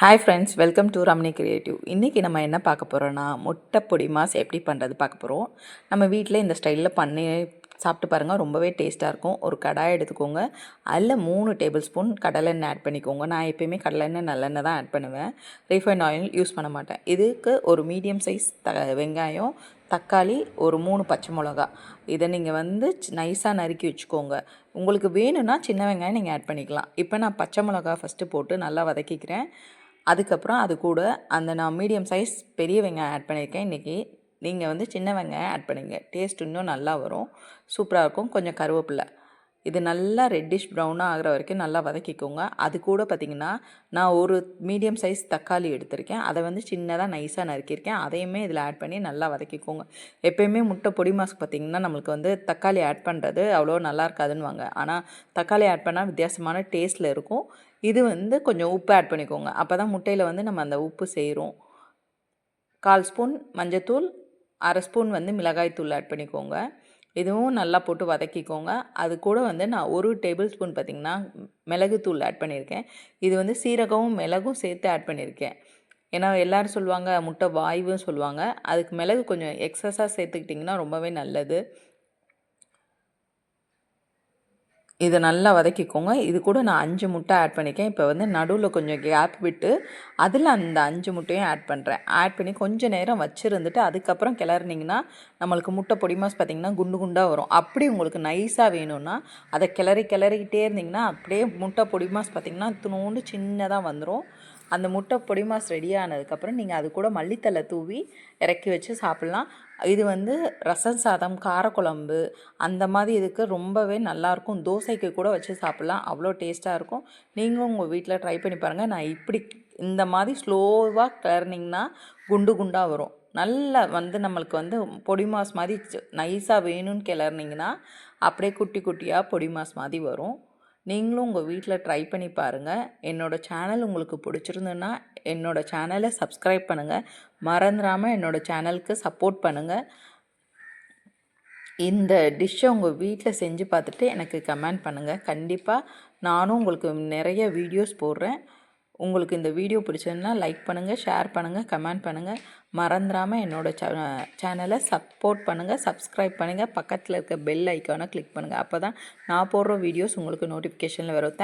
Hi friends welcome to Ramni creative இன்றைக்கி நம்ம என்ன பார்க்க போகிறோன்னா முட்டை பொடி மாஸ் எப்படி பண்ணுறது பார்க்க போகிறோம் நம்ம வீட்டில் இந்த ஸ்டைலில் பண்ணி சாப்பிட்டு பாருங்கள் ரொம்பவே டேஸ்ட்டாக இருக்கும். ஒரு கடாய் எடுத்துக்கோங்க. அதில் மூணு டேபிள் ஸ்பூன் கடலெண்ணெய் ஆட் பண்ணிக்கோங்க. நான் எப்பயுமே கடலெண்ணெய் நல்லெண்ணெய் தான் ஆட் பண்ணுவேன். ரீஃபைண்ட் ஆயில் யூஸ் பண்ண மாட்டேன். இதுக்கு ஒரு மீடியம் சைஸ் த வெங்காயம் தக்காளி ஒரு மூணு பச்சை மிளகா. இதை நீங்கள் வந்து நைஸாக நறுக்கி வச்சுக்கோங்க. உங்களுக்கு வேணும்னா சின்ன வெங்காயம் நீங்கள் ஆட் பண்ணிக்கலாம். இப்போ நான் பச்சை மிளகா ஃபஸ்ட்டு போட்டு நல்லா வதக்கிக்கிறேன். அதுக்கப்புறம் அது கூட அந்த நான் மீடியம் சைஸ் பெரிய வெங்காயம் ஆட் பண்ணியிருக்கேன். இன்றைக்கி நீங்கள் வந்து சின்ன வெங்காயம் ஆட் பண்ணிங்க. டேஸ்ட் இன்னும் நல்லா வரும். சூப்பராக இருக்கும். கொஞ்சம் கருவேப்பில்லை இது நல்லா ரெட்டிஷ் ப்ரௌனாக ஆகிற வரைக்கும் நல்லா வதக்கிக்கோங்க. அது கூட பார்த்திங்கன்னா நான் ஒரு மீடியம் சைஸ் தக்காளி எடுத்திருக்கேன். அதை வந்து சின்னதாக நைஸாக நறுக்கியிருக்கேன். அதையுமே இதில் ஆட் பண்ணி நல்லா வதக்கிக்கோங்க. எப்போயுமே முட்டை பொடி மாஸ்க் பார்த்திங்கன்னா நம்மளுக்கு வந்து தக்காளி ஆட் பண்ணுறது அவ்வளோ நல்லா இருக்காதுன்னு வாங்க ஆனால் தக்காளி ஆட் பண்ணால் வித்தியாசமான டேஸ்ட்டில் இருக்கும். இது வந்து கொஞ்சம் உப்பு ஆட் பண்ணிக்கோங்க. அப்போ தான் முட்டையில் வந்து நம்ம அந்த உப்பு செய்கிறோம் கால் ஸ்பூன் மஞ்சத்தூள் அரை ஸ்பூன் வந்து மிளகாய் தூள் ஆட் பண்ணிக்கோங்க. இதுவும் நல்லா போட்டு வதக்கிக்கோங்க. அது கூட வந்து நான் ஒரு டேபிள் ஸ்பூன் பார்த்திங்கன்னா மிளகுத்தூள் ஆட் பண்ணியிருக்கேன். இது வந்து சீரகமும் மிளகும் சேர்த்து ஆட் பண்ணியிருக்கேன். ஏன்னா எல்லோரும் சொல்லுவாங்க முட்டை வாய்வுன்னு சொல்லுவாங்க. அதுக்கு மிளகு கொஞ்சம் எக்ஸஸாக சேர்த்துக்கிட்டிங்கன்னா ரொம்பவே நல்லது. இதை நல்லா வதக்கிக்கோங்க. இது கூட நான் அஞ்சு முட்டை ஆட் பண்ணிக்கேன். இப்போ வந்து நடுவில் கொஞ்சம் கேப் விட்டு அதில் அந்த அஞ்சு முட்டையும் ஆட் பண்ணுறேன் ஆட் பண்ணி கொஞ்சம் நேரம் வச்சுருந்துட்டு அதுக்கப்புறம் கிளறினீங்கன்னா நம்மளுக்கு முட்டை பொடி மாஸ் பார்த்திங்கன்னா குண்டு குண்டாக வரும். அப்படி உங்களுக்கு நைஸாக வேணும்னா அதை கிளறி கிளறிக்கிட்டே இருந்திங்கன்னா அப்படியே முட்டை பொடி மாஸ் பார்த்திங்கன்னா துணூண்டு சின்னதாக வந்துடும் அந்த முட்டை பொடி மாஸ் ரெடி ஆனதுக்கப்புறம் நீங்கள் அது கூட மல்லித்தலை தூவி இறக்கி வச்சு சாப்பிட்லாம். இது வந்து ரசம் சாதம் காரக்குழம்பு அந்த மாதிரி இதுக்கு ரொம்பவே நல்லாயிருக்கும். தோசைக்கு கூட வச்சு சாப்பிட்லாம். அவ்வளோ டேஸ்ட்டாக இருக்கும். நீங்களும் உங்கள் வீட்டில் ட்ரை பண்ணி பாருங்கள் நான் இப்படி இந்த மாதிரி ஸ்லோவாக கிளறினிங்கன்னா குண்டு குண்டாக வரும். நல்லா வந்து நம்மளுக்கு வந்து பொடி மாஸ் மாதிரி நைஸாக வேணும்னு கிளறினிங்கன்னா அப்படியே குட்டி குட்டியாக பொடி மாஸ் மாதிரி வரும். நீங்களும் உங்கள் வீட்டில் ட்ரை பண்ணி பாருங்கள் என்னோடய சேனல் உங்களுக்கு பிடிச்சிருந்துன்னா என்னோடய சேனலை சப்ஸ்கிரைப் பண்ணுங்கள் மறந்துடாமல் என்னோடய சேனலுக்கு சப்போர்ட் பண்ணுங்கள் இந்த டிஷ்ஷை உங்கள் வீட்டில் செஞ்சு பார்த்துட்டு எனக்கு கமெண்ட் பண்ணுங்கள் கண்டிப்பாக நானும் உங்களுக்கு நிறைய வீடியோஸ் போடுறேன். உங்களுக்கு இந்த வீடியோ பிடிச்சதுன்னா லைக் பண்ணுங்கள் ஷேர் பண்ணுங்கள் கமெண்ட் பண்ணுங்கள் மறந்துடாமல் என்னோடய சேனலை சப்போர்ட் பண்ணுங்கள் சப்ஸ்கிரைப் பண்ணுங்கள் பக்கத்தில் இருக்க பெல் ஐக்கானை கிளிக் பண்ணுங்கள் அப்போ தான் நான் போடுற வீடியோஸ் உங்களுக்கு நோட்டிஃபிகேஷனில் வரும்.